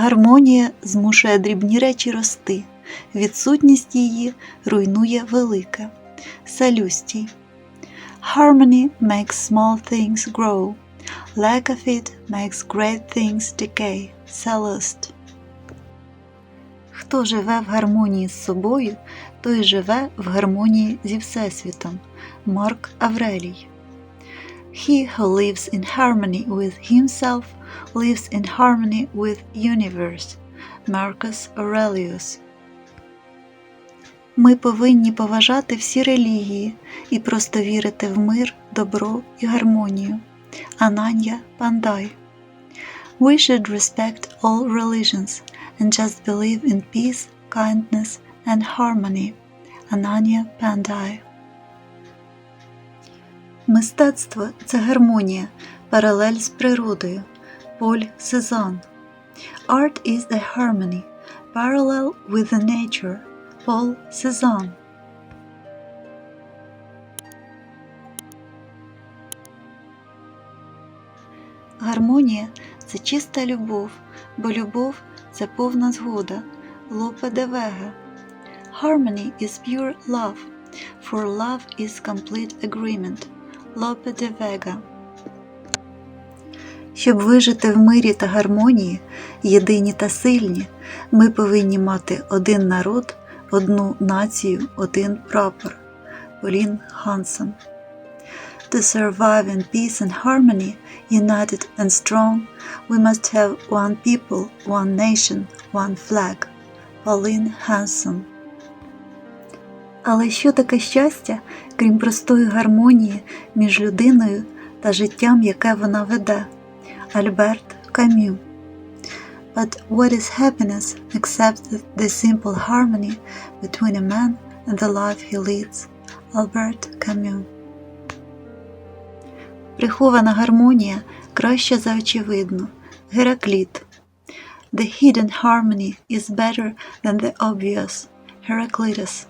Гармонія змушує дрібні речі рости, відсутність її руйнує велике. Салюстій. Harmony makes small things grow. Lack of it makes great things decay. Sallust. Хто живе в гармонії з собою, той живе в гармонії зі Всесвітом. Марк Аврелій. He who lives in harmony with himself lives in harmony with universe. Marcus Aurelius. Ми повинні поважати всі релігії і просто вірити в мир, добро і гармонію. Ананья Пандай. We should respect all religions and just believe in peace, kindness and harmony. Ананья Пандай. Мистецтво це гармонія, паралель з природою. Поль Сезанн. Art is a harmony, parallel with the nature. Пол Сезанн. Гармонія це чиста любов, бо любов це повна згода. Лопе де Вега. Harmony is pure love, for love is complete agreement. Лопе де Вега. Щоб вижити в мирі та гармонії, єдині та сильні, ми повинні мати один народ, одну націю, один прапор. Полін Хансен. To survive in peace and harmony, united and strong, we must have one people, one nation, one flag. Pauline Hanson. Але що таке щастя, крім простої гармонії між людиною та життям, яке вона веде? Альберт Кам'ю. But what is happiness except the simple harmony between a man and the life he leads? Альберт Кам'ю. Прихована гармонія краща за очевидну. Геракліт. The hidden harmony is better than the obvious. Heraclitus.